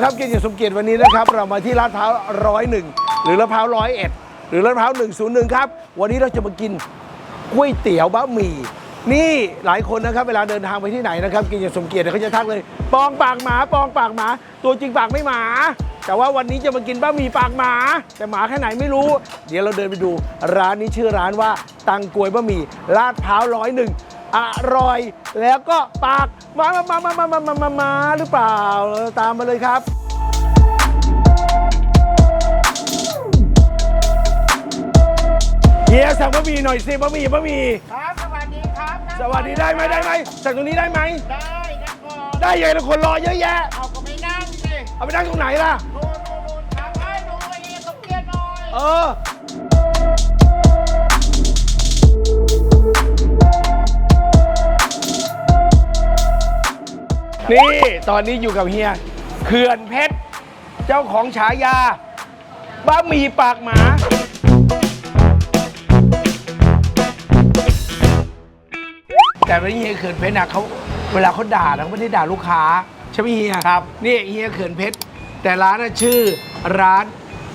ละครับกินอย่างสมเกียรติวันนี้นะครับ เรามาที่ลาดพร้าวร้อยหนึ่งหรือลาดพร้าวร้อยเอ็ดหรือลาดพร้าวหนึ่งศูนย์หนึ่งครับ วันนี้เราจะมากินก๋วยเตี๋ยวบะหมี่นี่หลายคนนะครับเวลาเดินทางไปที่ไหนนะครับ กินอย่างสมเกียรติเนี่ยเขาจะทักเลย ปองปากหมาปองปากหมา ตัวจริงปากไม่หมา แต่ว่าวันนี้จะมากินบะหมี่ปากหมา แต่หมาแค่ไหนไม่รู้ เดี๋ยวเราเดินไปดู ร้านนี้ชื่อร้านว่าตังกวยบะหมี่ลาดพร้าวร้อยหนึ่ง อร่อย แล้วก็ปากมามามามามามามามามาหรือเปล่า ตามมาเลยครับเฮียสั่งบะหมี่หน่อยสิบะหมี่บะหมี่ครับ สวัสดีครับนะสวัสดีได้ไหมได้ไหมสั่งตรงนี้ได้ไหม ได้นะก่อนได้ยังไงคนรอเยอะแยะ เอาก็ไม่นั่งสิเอาไปนั่งตรงไหนล่ะโน่นโน่นโน่นทำให้ดูไอ้นี่สมเกียรติหน่อย เออ นี่ตอนนี้อยู่กับเฮียเขื่อนเพชร เจ้าของฉายาบะหมี่ปากหมา แต่วันนี้เฮียเขื่อนเพชรนะเขาเวลาเขาด่านะเขาไม่ได้ด่าลูกค้า ใช่ไหมเฮียครับนี่เฮียเขื่อนเพชร แต่ร้านน่ะชื่อร้าน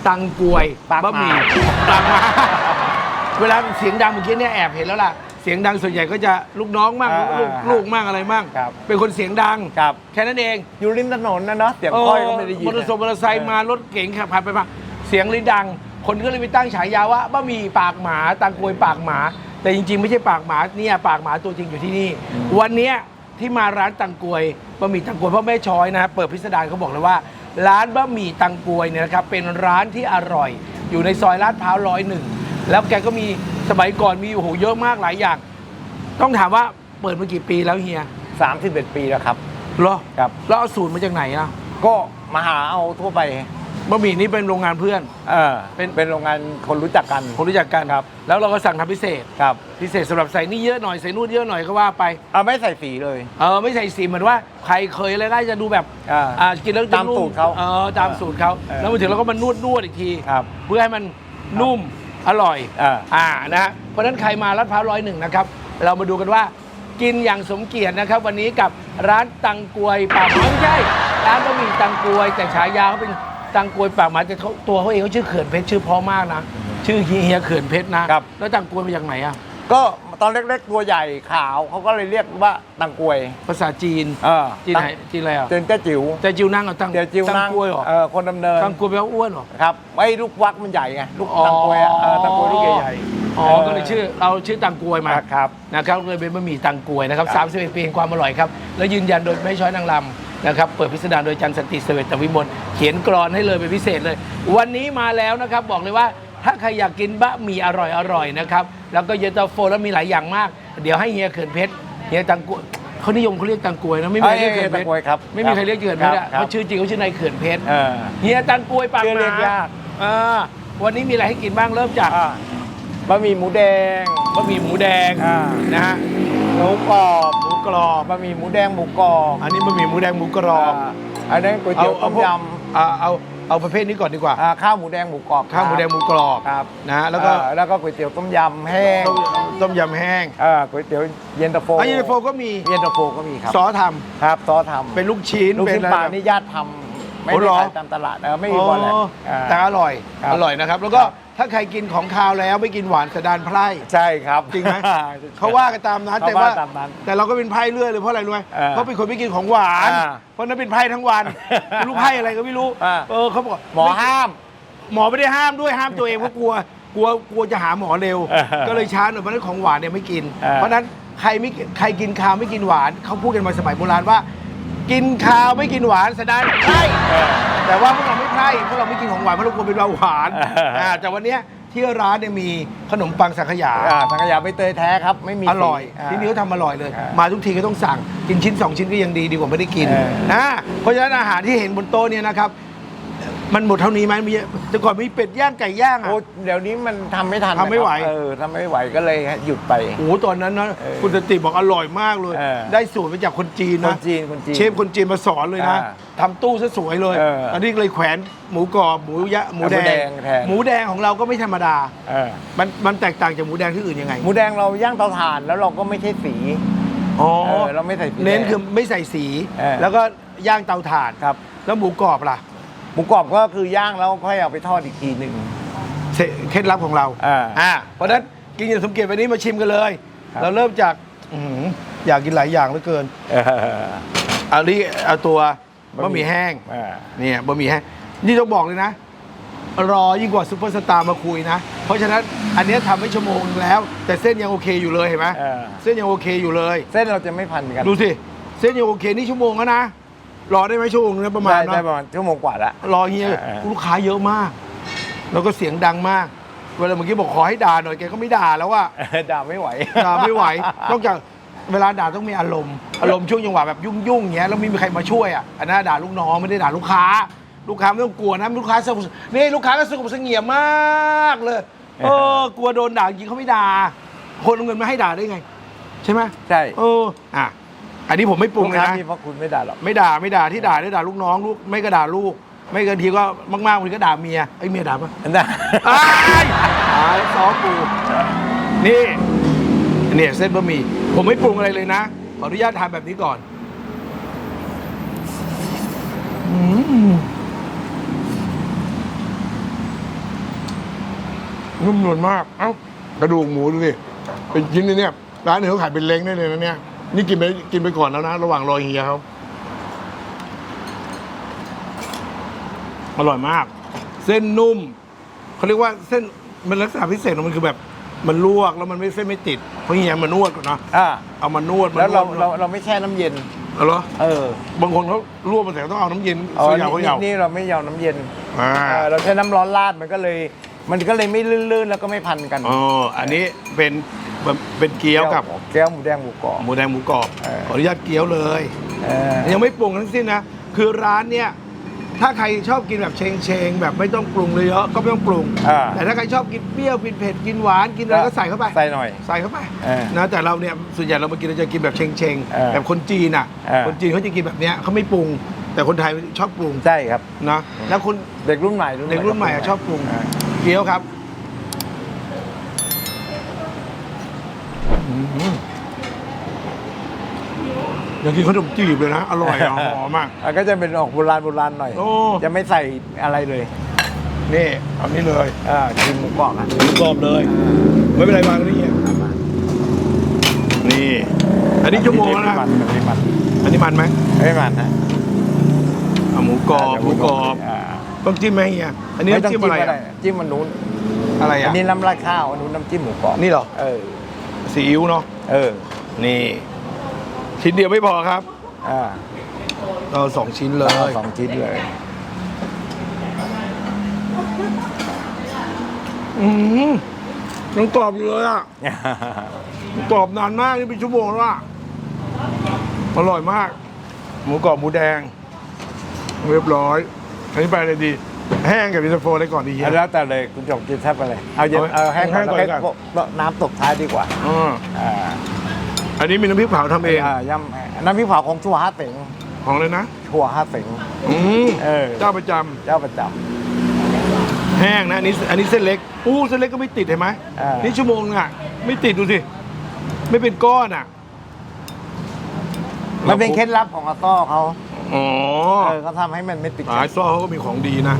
ตังกวยปากหมาบะหมี่ปากหมา เวลาเสียงดังเมื่อกี้เนี่ยแอบเห็นแล้วล่ะ เสียงดังส่วนใหญ่ก็จะลูกน้องมั่งอ่าลูกอ่าลูกมั่งอะไรมั่งครับ เป็นคนเสียงดัง ครับ แค่นั้นเองอยู่ริมถนนนะเนาะเสียงค่อยก็ไม่ได้ยินมอเตอร์ไซค์มอเตอร์ไซค์มารถเก๋งขับผ่านไปมาเสียงเลยดัง คนก็เลยไปตั้งฉายาว่าบะหมี่ปากหมาตังกวยปากหมา แต่จริงๆ ไม่ใช่ปากหมาเนี่ยปากหมาตัวจริงอยู่ที่นี่ วันเนี้ยที่มาร้านตังกวยบะหมี่ตังกวยพ่อแม่ช้อยนะฮะเปิดพิสดารเขาบอกเลยว่า ร้านบะหมี่ตังกวยเนี่ยนะครับเป็นร้านที่อร่อย อยู่ในซอยลาดพร้าวร้อยหนึ่งแล้วแกก็มี สมัยก่อนมีโอ้โหเยอะมากหลายอย่าง ต้องถามว่าเปิดมากี่ปีแล้วเฮีย31 ปีแล้วครับ เหรอครับ แล้วเอาสูตรมาจากไหนอะก็มาหาเอาทั่วไป บะหมี่นี่เป็นโรงงานเพื่อน เออ เป็นเป็นโรงงานคนรู้จักกัน คนรู้จักกันครับ แล้วเราก็สั่งทำพิเศษ ครับ พิเศษสำหรับใส่นี่เยอะหน่อยใส่นู่นเยอะหน่อยก็ว่าไป เอาไม่ใส่สีเลย เออไม่ใส่สีเหมือนว่าใครเคยอะไรได้จะดูแบบอ่าอ่ากินแล้วจะตามนุ่สูตรเขาเออตามสูตรเขาเออแล้วมาถึงเราก็มานวดนวดอีกที ครับ เพื่อให้มันนุ่ม อร่อยอ่า อ่านะฮะเพราะฉะนั้นใครมาลาดพร้าวร้อยหนึ่งนะครับ เรามาดูกันว่ากินอย่างสมเกียรตินะครับ วันนี้กับร้านตังกวยปากหมาไม่ใช่ร้านบะหมี่ตังกวย แต่ฉายาเขาเป็นตังกวยปากหมาแต่เขาตัวเขาเองเขาชื่อเขื่อนเพชรชื่อเพราะมากนะ ชื่อเฮียเขื่อนเพชรนะครับ แล้วตังกวยมาจากไหนอะ ก็ ตอนเล็กๆตัวใหญ่ขาวเขาก็เลยเรียกว่าตังกวยภาษาจีน เออจีนไหนจีนอะไรอะเจนเจ้าจิ๋วแต่จิวนั่งเอาตังเดี๋ยวจิ๋วตังนั่งกวยเหรอเออคนดำเนินตังกวยแปลว่าอ้วนเหรอครับไอ้ลูกวักมันใหญ่ไงลูกตังกวยอะเออตังกวยลูกใหญ่ๆอ๋อเก็เลยชื่อเราชื่อตังกวยมาครับนะครับเลยเป็นบะหมี่ตังกวยนะครับครับ31ปีแห่งความอร่อยครับ แล้วยืนยันโดยไม่ช้อยนางลำนะครับ เปิดพิสดารโดยจันทร์สันติเสวตวิมลเขียนกรอนให้เลยเป็นพิเศษเลย วันนี้มาแล้วนะครับบอกเลยว่า ถ้าใครอยากกินบะหมี่อร่อยอร่อยนะครับ แล้วก็เย็นตาโฟแล้วมีหลายอย่างมาก เดี๋ยวให้เฮียเขินเพชรเฮียตังกวยเขานิยมเขาเรียกตังกวยนะไม่มีใครเรียกเขินเพชตังกวยครับรไม่มีใครเรียกเขินเพชรอะครับเพราะชื่อจริงเขาชื่อนายเขินเพชรเออเฮียตังกวยปากชื่อหเรีมายกยากอ่าวันนี้มีอะไรให้กินบ้างเริ่มจากอ่าบะหมี่หมูแดงบะหมี่หมูแดงอ่านะฮะหมูกรอบหมูกรอบบะหมี่หมูแดงหมูกรอบอันนี้บะหมี่หมูแดงหมูกรอบาอันนั้นก๋วยเตี๋ยวต้มพวกยเอาเอา เอาประเภทนี้ก่อนดีกว่าำอ่าข้าวหมูแดงหมูกรอบข้าวหมูแดงหมูกรอบครับนะฮะแล้วก็อ่าแล้วก็ก๋วยเตี๋ยวต้มยำแห้งต้มต้มยำแห้งอ่าก๋วยเตี๋ยวเย็นตาโฟอันนี้โฟก็มีเย็นตาโฟก็มีครับซอสทครับซอสทำำเป็นลูกชิ้นลูกชิ้นเป็ปลาอะไรนี่ญาติทำไม่โอ้ได้เหรอ ขายตามตลาดเออไม่มีบอลเลยอ๋ออ่า แต่อร่อยครับอร่อยนะครับ แล้วก็ครับ ถ้าใครกินของคาวแล้วไม่กินหวานสะดานไพร่ ใช่ครับจริงไหม เขาว่ากันตามนั้นเขาแต่ว่าว่าตามนั้น แต่เราก็เป็นไพ่เรื่อยเลยเพราะอะไรรู้ไหมเออเพราะเป็นคนไม่กินของหวาน อ่าเพราะนั้นเป็นไพ่ทั้งวันไม่รู้ไพ่อะไรก็ไม่รู้ อ่า เออเขาบอกหมอห้าม หมอไม่ได้ห้ามด้วยห้ามตัวเองเพราะกลัวกลัวกลัวจะหาหมอเร็ว เออก็เลยช้าหน่อยเพราะฉะนั้นของหวานเนี่ยไม่กิน เออ เพราะฉะนั้นใครไม่ใครกินข้าวไม่กินหวานเขาพูดกันมาสมัยโบราณว่า กินข้าวไม่กินหวานแสดงไพร่ เออ แต่ว่าพวกเราไม่ไพร่พวกเราไม่กินของหวานเพราะเรากลัวเป็นเบาหวานเอออ่าแต่วันเนี้ยที่ร้านเนี่ยมีขนมปังสังขยา อ่าสังขยาใบเตยแท้ครับ ไม่มีอร่อย สีาที่นี่เขาทำอร่อยเลย อ่ามมาทุกทีก็ต้องสั่งกินชิ้น 2 ชิ้นก็ยังดีดีกว่าไม่ได้กินเออ นะเพราะฉะนั้นอาหารที่เห็นบนโต๊ะเนี่ยนะครับ มันหมดเท่านี้ไหมมีแต่ก่อนมีเป็ดย่างไก่ย่างอะ โอ้เดี๋ยวนี้มันทำไม่ทันทำไม่ไหว นะครับเออทำไม่ไหวก็เลยหยุดไป โอ้โหตอนนั้นนะเออคุณสติบอกอร่อยมากเลย เออได้สูตรมาจากคนจีนคนะนจีนคนจีนเชฟคนจีนมาสอนเลยนะอ่าทำตู้ซะสวยเลยเอออันนี้เลยแขวนหมูกรอบหมูยะหมูหมูแดแดงงแทน หมูแดงของเราก็ไม่ธรรมดา เออมันมันแตกต่างจากหมูแดงที่อื่นยังไงหมูแดงเราย่างเตาถ่านแล้วเราก็ไม่ใช่สี อ๋อเออเราไม่ใส่สีเน้นแดงคือไม่ใส่สี เออ แล้วก็ย่างเตาถ่านครับ แล้วหมูกรอบล่ะ หมูกรอบก็คือย่างแล้วค่อยเอาไปทอดอีกทีหนึ่ง เสเคล็ดลับของเราอ่าอ่าเพราะฉะนั้นกินอย่างสมเกียรติวันนี้มาชิมกันเลย ครับ เราเริ่มจากอื้อหืออยากกินหลายอย่างเหลือเกินเออ เอานี้เอาตัวบะบะหหมี่ มี่แห้งอ่าเนี่ยบะหมี่แห้งนี่ต้องบอกเลยนะ รอยิ่งกว่าซูเปอร์สตาร์มาคุยนะ เพราะฉะนั้นอันเนี้ยทำให้ชั่วโมงนึงแล้ว แต่เส้นยังโอเคอยู่เลยเห็นไหมเออเส้นยังโอเคอยู่เลย เส้นเราจะไม่พันกัน ดูสิเส้นยังโอเคนี่ชั่วโมงแล้วนะ รอได้ไหมชั่วโมงนึงประมาณได้เนได้อะประมาณชั่วโมงกว่าละ รอเฮียเออเออลูกค้าเยอะมาก แล้วก็เสียงดังมาก เวลาเมื่อกี้บอกขอให้ด่าหน่อยแกก็ไม่ด่าแล้วว่าเออด่าไม่ไหว ด่าไม่ไหวนอกจากเวลาด่าต้องมีอารมณ์ อารมณ์ช่วงจังหวะแบบยุ่งๆอย่างเงี้ยแล้วไม่มีใครมาช่วยอะอันนั้นด่าลูกน้องไม่ได้ด่าลูกค้า ลูกค้าไม่ต้องกลัวนะลูกค้าสงบนี่ลูกค้าก็สงบเสงี่ยมมากเลยเออกลัวโดนด่าจริงเขาไม่ด่าคนเอาเงินมาให้ด่าได้ไง ใช่ไหมใช่ เอออะ อันนี้ผมไม่ปรุลูงกเลยค้านะมีพระคุณไม่ด่าหรอก ไม่ด่าไม่ด่าที่ด่าได้ด่าลูกน้องลูกไม่ก็ด่าลูก ไม่เกินทีก็มากๆบางทีก็ด่าเมียไอ้ยเมียด่าปะนะตายตายซอปูนี่เนี่ยเส้นบะหมี่ผมไม่ปรุงอะไรเลยนะ ขออนุญาตทานแบบนี้ก่อนอืมนุ่มนวลมาก เอ้ากระดูกหมูดูสิเป็นชิ้นเลยเนี่ย ร้านหนึ่งเขาขายเป็นเล้งได้เลยนะเนี่ย นี่กินไปกินไปก่อนแล้วนะ ระหว่างรอเฮียเขาอร่อยมาก เส้นนุ่มเขาเรียกว่าเส้นมันลักษณะพิเศษของมันคือแบบ มันลวกแล้วมันไม่เส้นไม่ติดเพราะเฮียมานวดก่อนนะอ่าเอามานวดมแล้วเรานดเราเราไม่แช่น้ำเย็น เอาเหรอเออ บางคนเขาลวกมาแต่ต้องเอาน้ำเย็นอ๋อเขยาวนี่เขยาวนี่เราไม่ยอมน้ำเย็นอ่าเออเราใช้น้ำร้อนราดมันก็เลย มันก็เลยไม่ลื่นๆแล้วก็ไม่พันกัน อ๋ออันนี้เป็น เป็นเกี๊ยวกับแก้วหมูแดงหมูกรอบหมูแดงหมูกรอบเออ ขออนุญาตเกี๊ยวเลย เออยังไม่ปรุงทั้งสิ้นนะ คือร้านเนี่ยถ้าใครชอบกินแบบเชงเชงๆแบบไม่ต้องปรุงเลยเยอะก็ไม่ต้องปรุง อ่า แต่ถ้าใครชอบกินเปรี้ยวกินเผ็ดกินหวานกินอะไรก็ใส่เข้าไป ใส่หน่อย ใส่เข้าไปเออนะแต่เราเนี่ยส่วนใหญ่เรามากินเราจะกินแบบเชงเชงๆเออแบบคนจีนอะ เออ คนจีนเขาจะกินแบบเนี้ยเขาไม่ปรุง แต่คนไทยชอบปรุงใช่ครับ นะแล้วคน เด็กรุ่นใหม่เด็กรุ่นใหม่อะชอบปรุงาเกี๊ยวครับอื้อหืออ ยากกินขนมจีบเลยนะ อร่อยอะหอมมากอะก็จะเป็นออกโบราณโบราณหน่อย โอ้ จะไม่ใส่อะไรเลย นี่เอานี่เลยอ่ากินหมูกรอบอะหมูกรอบเลย ไม่เป็นไรวางนี่นี่ อันนี้ชั่วโมงแล้วนะมันไม่มันอันนี้มันไหมไม่มันฮะอะหมูกรอบหมูกรอบาต้องจิ้มไหมเฮียอันนี้ไม่ต้ต้อองงจิ้มอะไรก็อะด้จิ้มมันนู้นอะไรอัอะนนี้น้ำราดข้าวอันนู้นน้ำจิ้มหมูกรอบนี่เหรอเออ ซีอิ๊วเนาะเออนี่ ชิ้นเดียวไม่พอครับอ่าเราสองชิ้นเลเอายสองชิ้นเลย อืมยังกรอบอยู่เลยอะกรอบนานมากนี่เป็นชั่วโมงแล้วอะอร่อยมาก หมูกรอบหมูแดง เรียบร้อยอันนี้ไปเลยดี แห้งกับวิตาโฟได้ก่อนดีเฮีย แล้วแต่เลยคุณจบกินแทบไปเลยเอาเย็นเอาเอาแห้งก่อนแห้งก่อนแล้วดีกว่าก็น้ำตกท้ายดีกว่าอ่าอ่าอันนี้มีน้ำพริกเผาทำเองอ่ายำน้ำพริกเผาของชัวฮาเสงของเลยนะ ชัวฮาเสงอืมเออ เจ้าประจเจ้าประจำแห้งนะอันนี้อันนี้เส้นเล็กอู้เส้นเล็กก็ไม่ติดเห็นไหมอ่านี่นี่ชั่วโมงนึงอะ ไม่ติดดูสิ ไม่เป็นก้อนอะำมันเป็นเคล็ดลับของอาต้อเขา อ๋อเออเขาทำให้มันไม่ติดหายซ้อเขาก็มีของดีนะ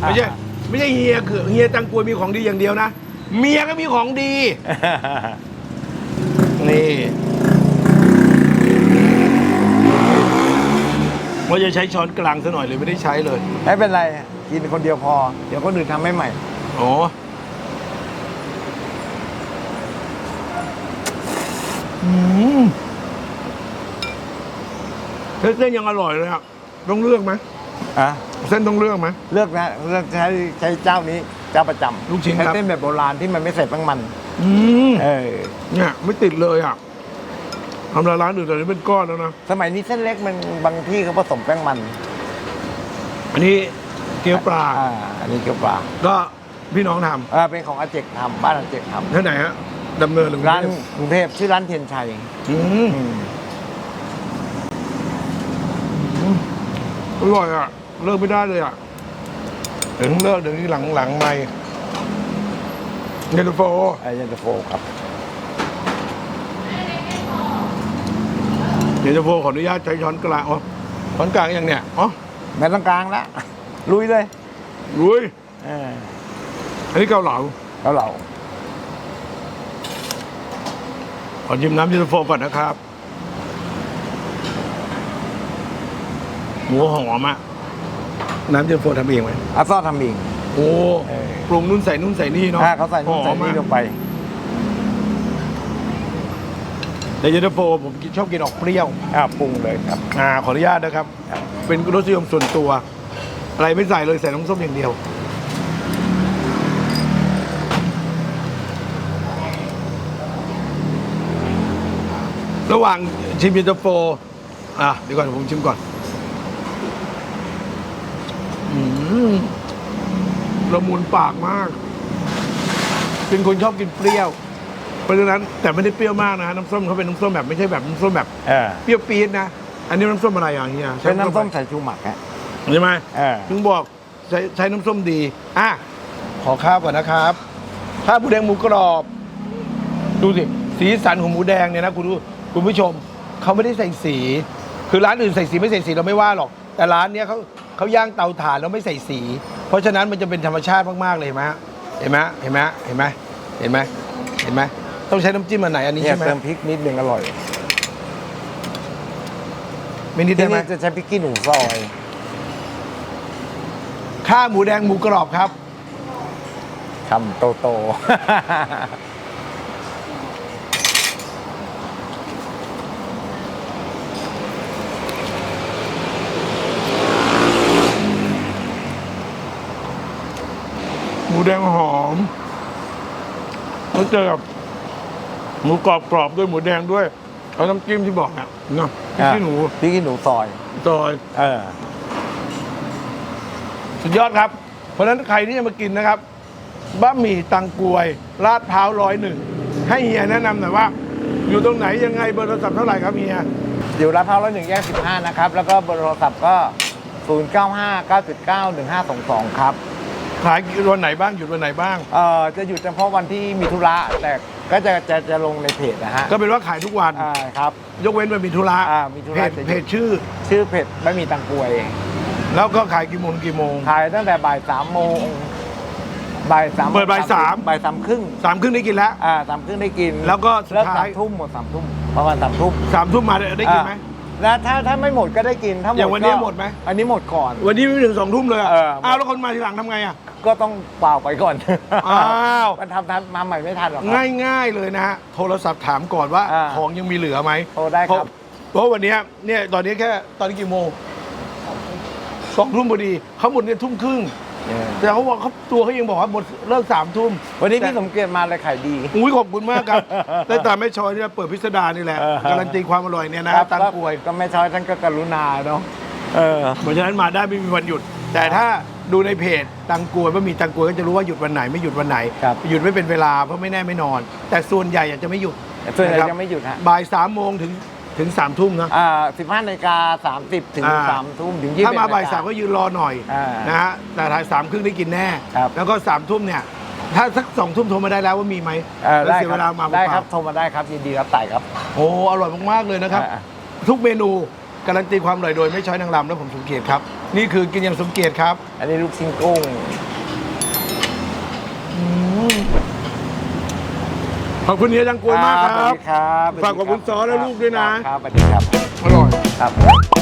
ไม่ใช่ไม่ใช่เฮียคือเฮียตังกวยมีของดีอย่างเดียวนะ เมียก็มีของดี นี่ว่าจะใช้ช้อนกลางซะหน่อยเลยไม่ได้ใช้เลย ไม่เป็นไรกินคนเดียวพอ เดี๋ยวคนอื่นทำให้ใหม่อ๋ออืม เส้นยังอร่อยเลยอะต้องเลือกไหมอะเส้นต้องเลือกไหม เลือกนะเลือกใช้ใช้เจ้านี้เจ้าประจำลูกชิ้นครับใช้เส้นแบบโบราณที่มันไม่ใส่แป้งมัน อืมเออ เนี่ยไม่ติดเลยอะทำร้านอื่นแต่นี้เป็นก้อนแล้วนะ สมัยนี้เส้นเล็กมันบางที่เขาผสมแป้งมันอันนี้เกี๊ยวปลา อ่าอันนี้เกี๊ยวปลาก็พี่น้องทอ่าเป็นของอาเจกทำบ้านอาเจกทำที่ไหนฮะดำเนินหรือำร้านกรุงเทพชื่อร้านเทียนชัย อืมอืม อร่อยอะ เลิกไม่ได้เลยอะเดี๋ยวต้องเลิกเดี๋ยวนี้หลังหลังไม่เย็นตาโฟไอเย็นตาโฟครับเย็นตาโฟขออนุญาตใช้ช้อนกลางอ๋อตอนกลางยังเนี่ยอ๋อแม่ต้องกลางแล้วลุยเลยลุยเอออันนี้เกาเหลาแล้วเราขอชิมน้ำเย็นตาโฟก่อนนะครับ หมูหอมอะน้ำเย็นตาโฟทำเองไหมอาซ่อทำเองโอ้เออปรุงนู่นใส่นู่นใส่นี่เนาะถ้าเขาใส่นู่นใส่หอมนี่อะลงไปแต่เย็นตาโฟผมชอบกินออกเปรี้ยวอ่าปรุงเลยครับอ่าขออนุญาตนะครับครับ เป็นรสนิยมส่วนตัว อะไรไม่ใส่เลยใส่น้ำส้มอย่างเดียวระหว่างชิมเย็นตาโฟอะเดี๋ยวก่อนผมชิมก่อน อืม ละมุนปากมาก เป็นคนชอบกินเปรี้ยว เพราะฉะนั้นแต่ไม่ได้เปรี้ยวมากนะฮะน้ำส้มเขาเป็นน้ำส้มแบบไม่ใช่แบบน้ำส้มแบบเออเปรี้ยวปี๊ดนะ อันนี้น้ำส้มอะไรอย่างเงี้ยเป็นน้ำส้มสายชูหมักฮะใช่ไหมเออถึงบอกใช้ใช้น้ำส้มดี อะ ขอข้าวก่อนนะครับข้าวหมูแดงหมูกรอบ ดูสิ สีสันของหมูแดงเนี่ยนะคุณดูคุณผู้ชมเขาไม่ได้ใส่สี คือร้านอื่นใส่สีไม่ใส่สีเราไม่ว่าหรอก แต่ร้านเนี้ยเขา เขาย่างเตาถ่านแล้วไม่ใส่สี เพราะฉะนั้นมันจะเป็นธรรมชาติมากๆเลยเห็นไหมฮะเห็นไหมเห็นไหมเห็นไหมเห็นไหมเห็นไหมต้องใช้น้ำจิ้มอันไหนอันนี้เนี่ยใช่ไหมเติมพริกนิดนึงอร่อยไม่นิดที่ได้ไหมนี่จะใช้พริกขี้หนูซอย ข้าวหมูแดงหมูกรอบครับ คำโตโต หมูแดงหอมแล้วเจอกับหมูกรอบกรอบด้วยหมูแดงด้วยเอาน้ำจิ้มที่บอกนะเนาะพริกขี้หนูพริกขี้หนูซอยซอย เออ สุดยอดครับ เพราะฉะนั้นใครที่จะมากินนะครับบะหมี่ตังกวยลาดพร้าวร้อยหนึ่งให้เฮียแนะนำหน่อยว่า อยู่ตรงไหนยังไงเบอร์โทรศัพท์เท่าไหร่ครับเฮียอยู่ลาดพร้าวร้อยหนึ่งแยกสิบห้านะครับ แล้วก็เบอร์โทรศัพท์ก็ศูนย์เก้าห้าเก้าจุดเก้าหนึ่งห้าสองสองครับ ขายวันไหนบ้างหยุดวันไหนบ้าง เอ่อจะหยุดเฉพาะวันที่มีธุระแต่ก็จะจะจะลงในเพจนะฮะก็เป็นว่าขายทุกวัน อ่าครับ ยกเว้นวันมีธุระอ่ามีธุระเพจจะหยุด เพจชื่อ ชื่อเพจไม่มีตังกวยแล้วก็ขายกี่โมงกี่โมง ขายตั้งแต่บ่ายสามโมงบ่ายสามโงเปิดบ่ายสาม บ่ายสามครึ่งสามครึ่งได้กินแล้ว อ่าสามครึ่งได้กินแล้วก็สุดเลิกท้าสาย มทุ่มหมดสามทุ่มประมาณสามทุ่ม สามทุ่มมาได้ได้กินไหมอ่า แล้วถ้าถ้าไม่หมดก็ได้กินถ้าหมดอย่างวันนี้ก็หมดไหม อันนี้หมดก่อน วันนี้ไม่ถึงสองทุ่มเลยอะเออ อ้าวแล้วคนมาทีหลังทำไงอะ ก็ต้องเปล่าไปก่อนอ้าว มันทำทันมาใหม่ไม่ทันหรอกครับ ง่ายๆเลยนะฮะโทรศัพท์ถามก่อนว่าอ่าของยังมีเหลือไหมโทรได้ครับ เพราะเพราะวันเนี้ยเนี่ยตอนนี้แค่ตอนนี้กี่โมงสองทุ่มพอดีเขาหมดเนี่ยทุ่มครึ่งเออ แต่เขาบอกเขาตัวเขายังบอกว่าหมดเลิกสามทุ่มวันนี้แต่พี่สมเกียรติมาเลยขายดี อุ้ยขอบคุณมากครับ แต่แต่ไม่ชอยเนี่ยเปิดพิสดารนี่แหละเออการันตีความอร่อยเนี่ยนะตังกวยก็ไม่ช้อยท่านก็กรุณาเนาะเออเพราะฉะนั้นมาได้ไม่มีวันหยุด แต่ถ้าดูในเพจตังกวยว่ามีตังกวยก็จะรู้ว่าหยุดวันไหนไม่หยุดวันไหนครับหยุดไม่เป็นเวลาเพราะไม่แน่ไม่นอน แต่ส่วนใหญ่อยากจะไม่หยุดส่วนใหญ่นะครับจะไม่หยุดฮะบ่ายสามโมงถึง ถึงสามทุ่มนะอ่าสิบห้านาฬิกาสามสิบถึงอ่าสามทุ่มถึงยี่สิบ ถ้ามาบ่ายสามก็ยืนรอหน่อยอ่านนะฮะแต่ถ่ายสามครึ่งได้กินแน่ ครับ แล้วก็สามทุ่มเนี่ย ถ้าสักสองทุ่มโทรมาได้แล้วว่ามีไหมเออแล้วได้เสียคเวลารับมาได้เปครัล่าบโทรมาได้ครับยินดีรับไต่ครับโอ้อร่อยมากๆเลยนะครับ อ่า ทุกเมนูการันตีความอร่อยโดยไม่ใช้นางรำและผมสมเกียรติครับ นี่คือกินอย่างสมเกียรติครับ อันนี้ลูกชิ้นกุ้ง ขอบคุณเฮียจังกวยมากคสวัรัสบดีครับฝากขอบคุณซอและลูกด้วยนะ ครับสวัสดีครับ อร่อย ครับ